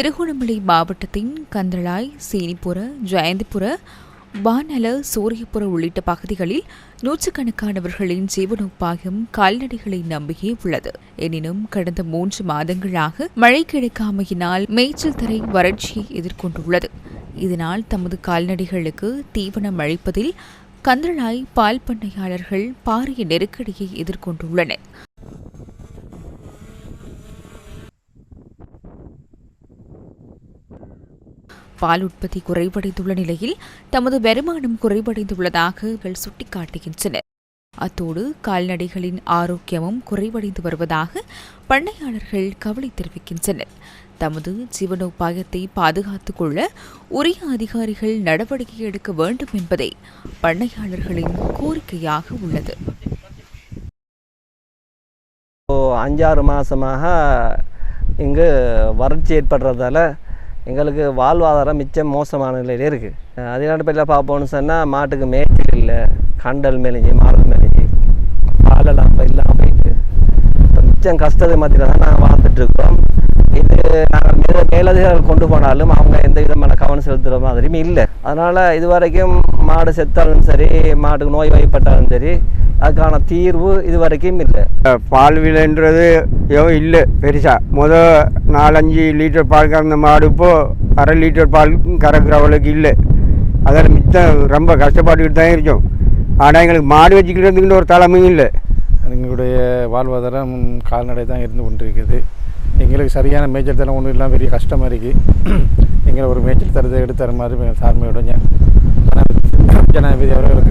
திருகோணமலை மாவட்டத்தின் கந்தளாய் சீனிப்புர ஜெயந்திபுர வானல சூரியபுர உள்ளிட்ட பகுதிகளில் நூற்றுக்கணக்கானவர்களின் ஜீவனோபாயம் கால்நடைகளை நம்பியே உள்ளது. எனினும் கடந்த மூன்று மாதங்களாக மழை கிடைக்காமையினால் மேய்ச்சல் தரை வறட்சியை எதிர்கொண்டுள்ளது. இதனால் தமது கால்நடைகளுக்கு தீவனம் அளிப்பதில் கந்தளாய் பால் பண்ணையாளர்கள் பாரிய நெருக்கடியை எதிர்கொண்டுள்ளனர். பால் உற்பத்தி குறைவடைந்துள்ள நிலையில் தமது வருமானம் குறைவடைந்துள்ளதாக இவர்கள் சுட்டிக்காட்டுகின்றனர். அத்தோடு கால்நடைகளின் ஆரோக்கியமும் குறைவடைந்து வருவதாக பண்ணையாளர்கள் கவலை தெரிவிக்கின்றனர். தமது ஜீவனோபாயத்தை பாதுகாத்துக் கொள்ள உரிய அதிகாரிகள் நடவடிக்கை எடுக்க வேண்டும் என்பதே பண்ணையாளர்களின் கோரிக்கையாக உள்ளது. அஞ்சாறு மாதமாக இங்கு வறட்சி ஏற்படுறதால எங்களுக்கு வாழ்வாதாரம் மிச்சம் மோசமான நிலையில் இருக்குது அதே அடிப்படையில் பார்ப்போம்னு சொன்னால் மாட்டுக்கு மேய்ச்சல் இல்லை கண்டல் மேலேஞ்சி மாடு மேலேஞ்சி பாலெல்லாம் இப்போ இல்லாமல் போயிட்டு. இப்போ மிச்சம் கஷ்டத்தை மத்தியில் தான் நாங்கள் வாழ்ந்துட்டுருக்கோம் இது நாங்கள் மேலதிகாரிகள் கொண்டு போனாலும் அவங்க எந்த விதமான செலுத்துகிற மாதிரியும் இல்லை. அதனால் இது வரைக்கும் மாடு செத்தாலும் சரி மாட்டுக்கு நோய் வாய்ப்பட்டாலும் சரி அதுக்கான தீர்வு இது வரைக்கும் இல்லை பால் விலைன்றது எதுவும் இல்லை பெருசாக முத நாலஞ்சு லிட்டர் பால் கறந்த மாடு இப்போ அரை லிட்டர் பால் கறக்கிற அளவுக்கு இல்லை. அதில் மிச்சம் ரொம்ப கஷ்டப்பட்டுக்கிட்டு தான் இருக்கோம். ஆனால் எங்களுக்கு மாடு வச்சுக்கிறதுக்குன்னு ஒரு தலைமையும் இல்லை. எங்களுடைய வாழ்வாதாரம் கால்நடை தான் இருந்து கொண்டிருக்குது. எங்களுக்கு சரியான மேய்ச்சல் தரம் ஒன்றும் இல்லாமல் பெரிய கஷ்டமாக இருக்குது எங்களை ஒரு மேய்ச்சல் தரத்தை எடுத்து தர மாதிரி தாழ்மையுடைய ஜனாதிபதி அவர்களுக்கு